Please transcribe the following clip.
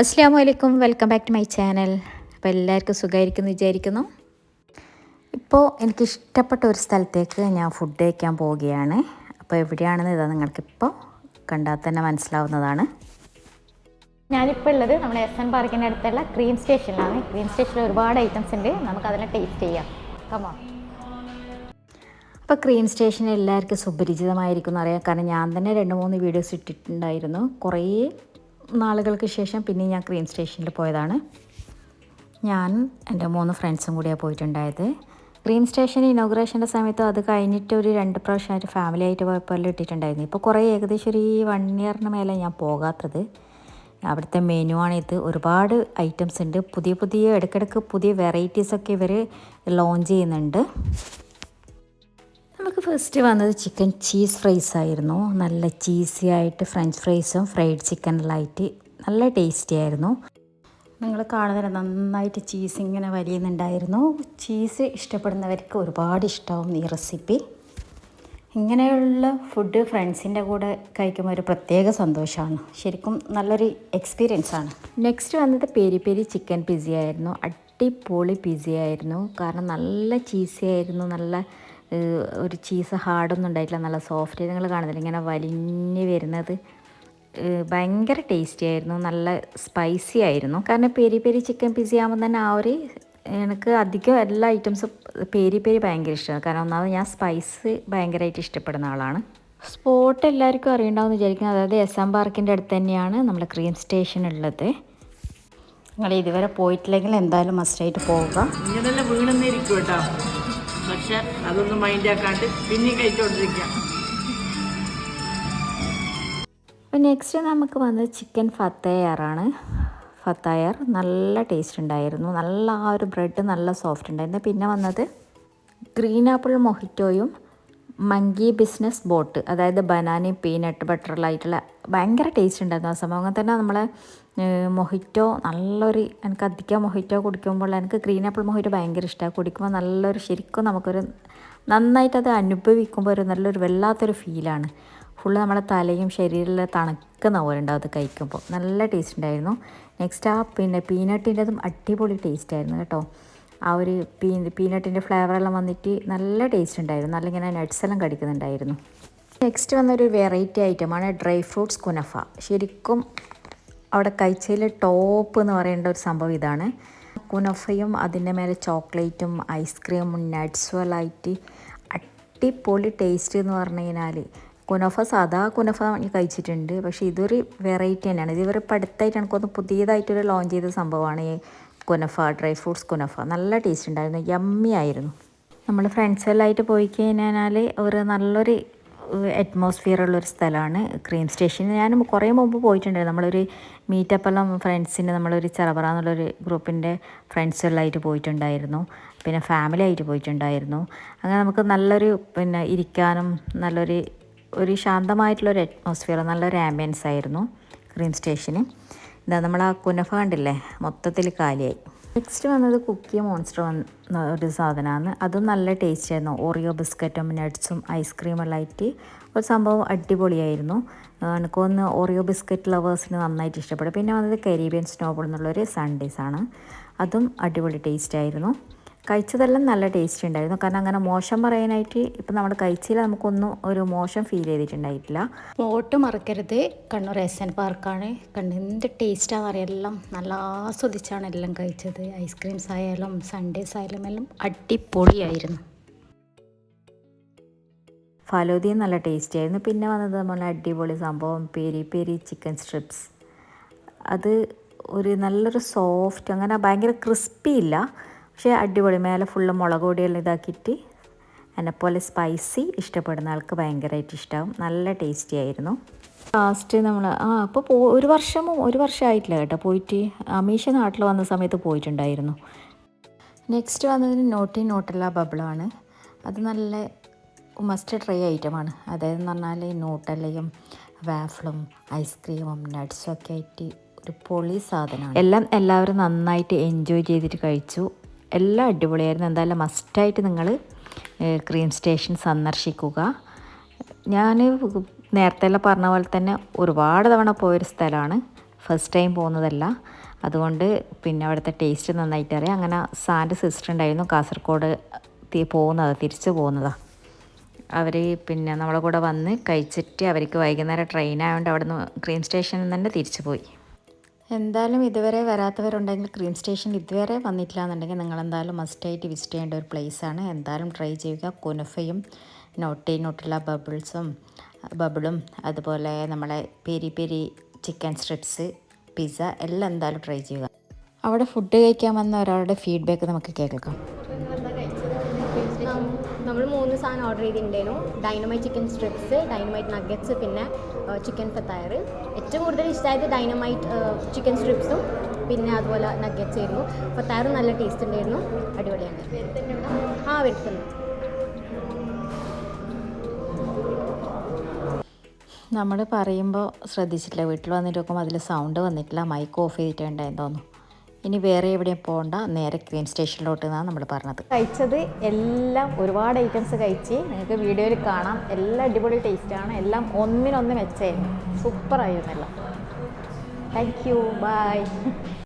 അസ്സാം വലൈക്കും welcome back to my channel അപ്പോൾ എല്ലാവർക്കും സുഖമായിരിക്കുന്നു വിചാരിക്കുന്നു. ഇപ്പോൾ എനിക്ക് ഇഷ്ടപ്പെട്ട ഒരു സ്ഥലത്തേക്ക് ഞാൻ ഫുഡ് കഴിക്കാൻ പോവുകയാണ്. അപ്പോൾ എവിടെയാണെന്ന് ഇതാ നിങ്ങൾക്കിപ്പോൾ കണ്ടാൽ തന്നെ മനസ്സിലാവുന്നതാണ്. ഞാനിപ്പോൾ ഉള്ളത് നമ്മുടെ എസ് എൻ പാർക്കിന്റെ അടുത്തുള്ള ക്രീം സ്റ്റേഷനിലാണ് ക്രീം സ്റ്റേഷനിൽ ഒരുപാട് ഐറ്റംസ് ഉണ്ട്. നമുക്ക് അതിനെ ടേസ്റ്റ് ചെയ്യാം. കമോ അപ്പോൾ ക്രീം സ്റ്റേഷൻ എല്ലാവർക്കും സുപരിചിതമായിരിക്കും എന്നറിയാം കാരണം ഞാൻ തന്നെ രണ്ട് മൂന്ന് വീഡിയോസ് ഇട്ടിട്ടുണ്ടായിരുന്നു. കുറേ നാളുകൾക്ക് ശേഷം പിന്നെ ഞാൻ ക്രീം സ്റ്റേഷനിൽ പോയതാണ്. ഞാൻ എന്റെ മൂന്ന് ഫ്രണ്ട്സും കൂടിയാണ് പോയിട്ടുണ്ടായത്. ക്രീം സ്റ്റേഷൻ ഇനോഗ്രേഷന്റെ സമയത്ത് അത് കഴിഞ്ഞിട്ട് ഒരു രണ്ട് പ്രാവശ്യമായിട്ട് ഫാമിലി ആയിട്ട് പോയപ്പോൾ ഇട്ടിട്ടുണ്ടായിരുന്നു. ഇപ്പോൾ കുറേ ഏകദേശം ഒരു വൺ ഇയറിന് മേലെ ഞാൻ പോകാത്തത്. അവിടുത്തെ മെനു ആണിത് ഒരുപാട് ഐറ്റംസ് ഉണ്ട്. പുതിയ പുതിയ ഇടയ്ക്കിടയ്ക്ക് പുതിയ വെറൈറ്റീസൊക്കെ ഇവർ ലോഞ്ച് ചെയ്യുന്നുണ്ട്. നമുക്ക് ഫസ്റ്റ് വന്നത് ചിക്കൻ ചീസ് ഫ്രൈസ് ആയിരുന്നു. നല്ല ചീസി ആയിട്ട് ഫ്രഞ്ച് ഫ്രൈസും ഫ്രൈഡ് ചിക്കനിലായിട്ട് നല്ല ടേസ്റ്റി ആയിരുന്നു. നിങ്ങൾ കാണുന്നതിന് നന്നായിട്ട് ചീസ് ഇങ്ങനെ വലിയുന്നുണ്ടായിരുന്നു. ചീസ് ഇഷ്ടപ്പെടുന്നവർക്ക് ഒരുപാട് ഇഷ്ടമാവും ഈ റെസിപ്പി ഇങ്ങനെയുള്ള ഫുഡ് ഫ്രണ്ട്സിന്റെ കൂടെ കഴിക്കുമ്പോൾ ഒരു പ്രത്യേക സന്തോഷമാണ്. ശരിക്കും നല്ലൊരു എക്സ്പീരിയൻസ് ആണ്. നെക്സ്റ്റ് വന്നത് പെരി പെരി ചിക്കൻ പിസ ആയിരുന്നു. അടിപൊളി പിസ ആയിരുന്നു. കാരണം നല്ല ചീസി ആയിരുന്നു നല്ല ഒരു ചീസ് ഹാർഡൊന്നും ഉണ്ടായിട്ടില്ല. നല്ല സോഫ്റ്റ് നിങ്ങൾ കാണുന്നില്ല? ഇങ്ങനെ വലിഞ്ഞ് വരുന്നത്. ഭയങ്കര ടേസ്റ്റി ആയിരുന്നു. നല്ല സ്പൈസി ആയിരുന്നു. കാരണം പെരി പെരി ചിക്കൻ പിസ ആകുമ്പോൾ തന്നെ ആ ഒരു എനിക്ക് അധികം എല്ലാ ഐറ്റംസും പേരി പേരി ഭയങ്കര ഇഷ്ടമാണ്. കാരണം ഒന്നാമത് ഞാൻ സ്പൈസ് ഭയങ്കരമായിട്ട് ഇഷ്ടപ്പെടുന്ന ആളാണ്. സ്പോട്ട് എല്ലാവർക്കും അറിയണ്ടാവും വിചാരിക്കുന്നത് അതായത് എസ് എം പാർക്കിന്റെ അടുത്ത് തന്നെയാണ് നമ്മുടെ ക്രീം സ്റ്റേഷൻ ഉള്ളത്. നിങ്ങൾ ഇതുവരെ പോയിട്ടില്ലെങ്കിൽ എന്തായാലും മസ്റ്റായിട്ട് പോവുക. വീണെന്നേ വീണെന്നിരിക്കും കേട്ടോ. പക്ഷെ അതൊന്നും മൈൻഡ് ആക്കാണ്ട് പിന്നെ കഴിച്ചോണ്ടിരിക്കാം. അപ്പോൾ നെക്സ്റ്റ് നമുക്ക് വന്നത് ചിക്കൻ ഫത്തയാറാണ് ഫത്തയർ നല്ല ടേസ്റ്റ് ഉണ്ടായിരുന്നു. നല്ല ആ ഒരു ബ്രെഡ് നല്ല സോഫ്റ്റ് ഉണ്ടായിരുന്നു. പിന്നെ വന്നത് ഗ്രീൻ ആപ്പിൾ മൊഹിറ്റോയും മങ്കി ബിസിനസ് ബോട്ട് അതായത് ബനാനയും പീനട്ട് ബട്ടറിലായിട്ടുള്ള ഭയങ്കര ടേസ്റ്റ് ഉണ്ടായിരുന്നു ആ സംഭവം. അങ്ങനെ തന്നെ നമ്മളെ മൊഹിറ്റോ നല്ലൊരു എനിക്ക് അധികം മൊഹിറ്റോ കുടിക്കുമ്പോൾ എനിക്ക് ഗ്രീൻ ആപ്പിൾ മൊഹിറ്റോ ഭയങ്കര ഇഷ്ടമാണ് കുടിക്കുമ്പോൾ നല്ലൊരു ശരിക്കും നമുക്കൊരു നന്നായിട്ട് അത് അനുഭവിക്കുമ്പോൾ ഒരു നല്ലൊരു വല്ലാത്തൊരു ഫീലാണ് ഫുള്ള് നമ്മുടെ തലയും ശരീരമെല്ലാം തണുക്കുന്ന പോലെ ഉണ്ടാവും അത് കഴിക്കുമ്പോൾ. നല്ല ടേസ്റ്റ് ഉണ്ടായിരുന്നു. നെക്സ്റ്റ് ആ പിന്നെ പീനട്ടിന്റെതും അടിപൊളി ടേസ്റ്റ് ആയിരുന്നു കേട്ടോ. ആ ഒരു പീ പീനട്ടിന്റെ ഫ്ലേവറെല്ലാം വന്നിട്ട് നല്ല ടേസ്റ്റ് ഉണ്ടായിരുന്നു നല്ല ഇങ്ങനെ നട്ട്സ് എല്ലാം കടിക്കുന്നുണ്ടായിരുന്നു. നെക്സ്റ്റ് വന്നൊരു വെറൈറ്റി ഐറ്റമാണ് ഡ്രൈ ഫ്രൂട്ട്സ് കുനഫ. ശരിക്കും അവിടെ കഴിച്ചതിൽ ടോപ്പ് എന്ന് പറയേണ്ട ഒരു സംഭവം ഇതാണ്. കുനഫയും അതിന്റെ മേലെ ചോക്ലേറ്റും ഐസ്ക്രീമും നട്ട്സും എല്ലാം ആയിട്ട് അടിപൊളി ടേസ്റ്റ് എന്ന് പറഞ്ഞു കഴിഞ്ഞാൽ കുനഫ സാധാ കുനഫ കഴിച്ചിട്ടുണ്ട്. പക്ഷേ ഇതൊരു വെറൈറ്റി തന്നെയാണ്. ഇത് ഇവർ എനിക്കൊന്ന് പുതിയതായിട്ടൊരു ലോഞ്ച് ചെയ്ത സംഭവമാണ്. ഈ കുനഫ ഡ്രൈ ഫ്രൂട്ട്സ് കുനഫ. നല്ല ടേസ്റ്റ് ഉണ്ടായിരുന്നു. യമ്മി ആയിരുന്നു. നമ്മൾ ഫ്രണ്ട്സ് എല്ലാം ആയിട്ട് പോയി കഴിഞ്ഞാൽ ഒരു നല്ലൊരു അറ്റ്മോസ്ഫിയർ ഉള്ളൊരു സ്ഥലമാണ് ക്രീം സ്റ്റേഷൻ ഞാൻ കുറേ മുമ്പ് പോയിട്ടുണ്ടായിരുന്നു. നമ്മളൊരു മീറ്റപ്പ് എല്ലാം ഫ്രണ്ട്സിന്റെ നമ്മളൊരു ചെറബറ എന്നുള്ളൊരു ഗ്രൂപ്പിന്റെ ഫ്രണ്ട്സ് എല്ലാം ആയിട്ട് പോയിട്ടുണ്ടായിരുന്നു. പിന്നെ ഫാമിലി ആയിട്ട് പോയിട്ടുണ്ടായിരുന്നു. അങ്ങനെ നമുക്ക് നല്ലൊരു പിന്നെ ഇരിക്കാനും നല്ലൊരു ഒരു ശാന്തമായിട്ടുള്ളൊരു അറ്റ്മോസ്ഫിയർ നല്ലൊരു ആംബിയൻസ് ആയിരുന്നു ക്രീം സ്റ്റേഷന് ഇതാ നമ്മൾ ആ കുനഫ കണ്ടില്ലേ മൊത്തത്തിൽ കാലിയായി. നെക്സ്റ്റ് വന്നത് കുക്കി മോൺസ്റ്റർ വന്ന ഒരു സാധനമാണ് അതും നല്ല ടേസ്റ്റ് ആയിരുന്നു ഓറിയോ ബിസ്ക്കറ്റും നട്ട്സും ഐസ്ക്രീം എല്ലാം ആയിട്ട് ഒരു സംഭവം അടിപൊളിയായിരുന്നു. എനിക്കൊന്ന് ഓറിയോ ബിസ്ക്കറ്റ് ലവേഴ്സിന് നന്നായിട്ട് ഇഷ്ടപ്പെടും പിന്നെ വന്നത് കരീബിയൻ സ്നോബിൾ എന്നുള്ളൊരു സൺഡേസ് ആണ്. അതും അടിപൊളി ടേസ്റ്റ് ആയിരുന്നു. കഴിച്ചതെല്ലാം നല്ല ടേസ്റ്റ് ഉണ്ടായിരുന്നു കാരണം അങ്ങനെ മോശം പറയാനായിട്ട് ഇപ്പം നമ്മൾ കഴിച്ചില്ല നമുക്കൊന്നും ഒരു മോശം ഫീൽ ചെയ്തിട്ടുണ്ടായിട്ടില്ല. പോട്ട് മറക്കരുത്. കണ്ണൂർ എസ് എൻ പാർക്കാണ്. കണ്ട് എന്ത് ടേസ്റ്റാണെന്ന് അറിയാം. എല്ലാം നല്ല ആസ്വദിച്ചാണ് എല്ലാം കഴിച്ചത്. ഐസ്ക്രീംസ് ആയാലും സൺഡേസ് ആയാലും എല്ലാം അടിപൊളിയായിരുന്നു. ഫലോദിയും നല്ല ടേസ്റ്റ് ആയിരുന്നു. പിന്നെ വന്നത് നമ്മളെ അടിപൊളി സംഭവം പെരി പെരി ചിക്കൻ സ്ട്രിപ്സ് അത് ഒരു നല്ലൊരു സോഫ്റ്റ് അങ്ങനെ ഭയങ്കര ക്രിസ്പി ഇല്ല. പക്ഷേ അടിപൊളി. മേലെ ഫുള്ള് മുളക് പൊടിയെല്ലാം ഇതാക്കിയിട്ട് എന്നെപ്പോലെ സ്പൈസി ഇഷ്ടപ്പെടുന്ന ആൾക്ക് ഭയങ്കരമായിട്ട് ഇഷ്ടമാവും നല്ല ടേസ്റ്റി ആയിരുന്നു. ലാസ്റ്റ് നമ്മൾ ആ അപ്പോൾ പോ ഒരു വർഷമോ ഒരു വർഷമായിട്ടില്ല കേട്ടോ പോയിട്ട്. അമീഷ നാട്ടിൽ വന്ന സമയത്ത് പോയിട്ടുണ്ടായിരുന്നു. നെക്സ്റ്റ് വന്നതിന് നോട്ടി നോട്ടല്ല ബബിളാണ് അത് നല്ല മസ്റ്റ് ട്രൈ ഐറ്റമാണ് അതായത് എന്ന് പറഞ്ഞാൽ നോട്ടല്ലയും വാഫിളും ഐസ്ക്രീമും നട്ട്സും ഒക്കെ ആയിട്ട് ഒരു പൊളി സാധനമാണ്. എല്ലാം എല്ലാവരും നന്നായിട്ട് എൻജോയ് ചെയ്തിട്ട് കഴിച്ചു. എല്ലാം അടിപൊളിയായിരുന്നു. എന്തായാലും മസ്റ്റായിട്ട് നിങ്ങൾ ക്രീം സ്റ്റേഷൻ സന്ദർശിക്കുക. ഞാൻ നേരത്തെ എല്ലാം പറഞ്ഞ പോലെ തന്നെ ഒരുപാട് തവണ പോയൊരു സ്ഥലമാണ്. ഫസ്റ്റ് ടൈം പോകുന്നതല്ല. അതുകൊണ്ട് പിന്നെ അവിടുത്തെ ടേസ്റ്റ് നന്നായിട്ട് അറിയാം അങ്ങനെ സാന്റെ സിസ്റ്റർ ഉണ്ടായിരുന്നു. കാസർഗോഡ് പോകുന്നത് തിരിച്ചു പോകുന്നതാണ് അവർ പിന്നെ നമ്മളെ കൂടെ വന്ന് കഴിച്ചിട്ട് അവർക്ക് വൈകുന്നേരം ട്രെയിൻ ആയതുകൊണ്ട് അവിടുന്ന് ക്രീം സ്റ്റേഷനിൽ നിന്ന് തന്നെ തിരിച്ചു പോയി. എന്തായാലും ഇതുവരെ വരാത്തവരുണ്ടെങ്കിൽ ക്രീം സ്റ്റേഷൻ ഇതുവരെ വന്നിട്ടില്ല എന്നുണ്ടെങ്കിൽ നിങ്ങൾ എന്തായാലും മസ്റ്റായിട്ട് വിസിറ്റ് ചെയ്യേണ്ട ഒരു പ്ലേസാണ്. എന്തായാലും ട്രൈ ചെയ്യുക. കുനഫയും നോട്ടി നോട്ടുള്ള ബബിൾസും ബബിളും അതുപോലെ നമ്മളെ peri peri chicken strips pizza എല്ലാം എന്തായാലും ട്രൈ ചെയ്യുക. അവിടെ ഫുഡ് കഴിക്കാൻ വന്ന ഒരാളുടെ ഫീഡ്ബാക്ക് നമുക്ക് കേൾക്കാം. നമ്മൾ മൂന്ന് സാധനം ഓർഡർ ചെയ്തിട്ടുണ്ടായിരുന്നു. Dynamite chicken strips dynamite nuggets പിന്നെ ചിക്കൻ ഫത്തായർ ഏറ്റവും കൂടുതൽ ഇഷ്ടമായത് ഡൈനമൈറ്റ് ചിക്കൻ സ്ട്രിപ്സും പിന്നെ അതുപോലെ നഗറ്റ്സ് ആയിരുന്നു. ഫത്തയറും നല്ല ടേസ്റ്റ് ഉണ്ടായിരുന്നു. അടിപൊളിയാണ് ആ വരുത്തുന്നു നമ്മൾ പറയുമ്പോൾ ശ്രദ്ധിച്ചിട്ടില്ല. വീട്ടിൽ വന്നിട്ട് നോക്കുമ്പോൾ അതിൽ സൗണ്ട് വന്നിട്ടില്ല. മൈക്ക് ഓഫ് ചെയ്തിട്ടുണ്ടായെന്ന് തോന്നുന്നു. ഇനി വേറെ എവിടെയും പോകണ്ട നേരെ ക്രീം സ്റ്റേഷനിലോട്ട് എന്നാണ് നമ്മൾ പറഞ്ഞത്. കഴിച്ചത് എല്ലാം ഒരുപാട് ഐറ്റംസ് കഴിച്ച് നിങ്ങൾക്ക് വീഡിയോയിൽ കാണാം. എല്ലാം അടിപൊളി ടേസ്റ്റാണ് എല്ലാം ഒന്നിനൊന്ന് മെച്ചായിരുന്നു സൂപ്പറായിരുന്നു എല്ലാം താങ്ക് യു ബൈ